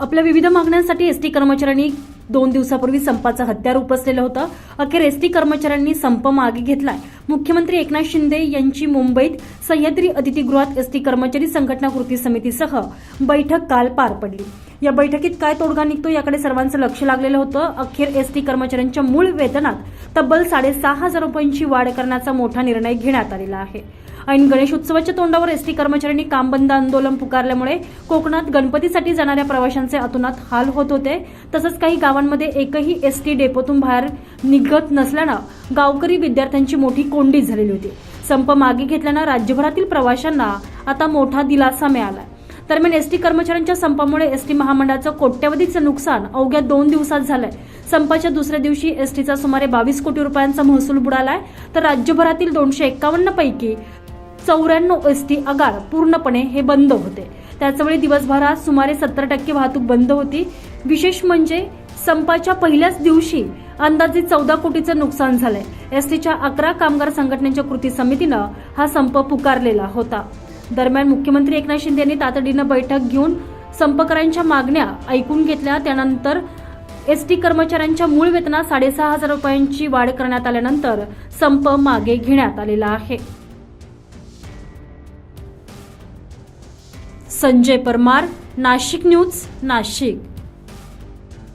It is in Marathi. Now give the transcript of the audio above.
आपल्या विविध मागण्यांसाठी एसटी कर्मचाऱ्यांनी दोन दिवसापूर्वी संपाचं हत्यार उपसलेलं होतं. अखेर एसटी कर्मचाऱ्यांनी संप मागे घेतलाय. मुख्यमंत्री एकनाथ शिंदे यांची मुंबईत सह्याद्री अतिथीगृहात एसटी कर्मचारी संघटना कृती समितीसह बैठक काल पार पडली. या बैठकीत काय तोडगा निघतो याकडे सर्वांचं लक्ष लागलेलं होतं. अखेर एसटी कर्मचाऱ्यांच्या मूळ वेतनात तब्बल साडेसहा हजार रुपयांची वाढ करण्याचा मोठा निर्णय घेण्यात आलेला आहे. ऐन गणेश उत्सवाच्या तोंडावर एसटी कर्मचाऱ्यांनी कामबंद आंदोलन पुकारल्यामुळे कोकणात गणपतीसाठी जाणाऱ्या प्रवाशांचे अतोनात हाल होत होते. तसंच काही गावांमध्ये एकही एसटी डेपोतून बाहेर निघत नसल्यानं गावकरी विद्यार्थ्यांची मोठी कोंडी झालेली होती. संप मागे घेतल्यानं राज्यभरातील प्रवाशांना आता मोठा दिलासा मिळाला दरम्यान एसटी कर्मचाऱ्यांच्या संपामुळे एसटी महामंडळाचं कोट्यवधीचं नुकसान अवघ्या दोन दिवसात झालंय. संपाच्या दुसऱ्या दिवशी एसटीचा सुमारे बावीस कोटी रुपयांचा महसूल बुडालाय. तर राज्यभरातील दोनशे एक्कावन्न पैकी चौऱ्याण्णव एसटी आगार पूर्णपणे हे बंद होते. त्याचवेळी दिवसभरात सुमारे सत्तर टक्के वाहतूक बंद होती. विशेष म्हणजे संपाच्या पहिल्याच दिवशी अंदाजे चौदा कोटीचं नुकसान झालंय. एसटीच्या अकरा कामगार संघटनेच्या कृती समितीनं हा संप पुकारलेला होता. दरम्यान मुख्यमंत्री एकनाथ शिंदे यांनी तातडीनं बैठक घेऊन संपकरांच्या मागण्या ऐकून घेतल्या. त्यानंतर एसटी कर्मचाऱ्यांच्या मूळ वेतनात साडेसहा हजार रुपयांची वाढ करण्यात आल्यानंतर संप मागे घेण्यात आलेला आहे. संजय परमार नाशिक न्यूज नाशिक.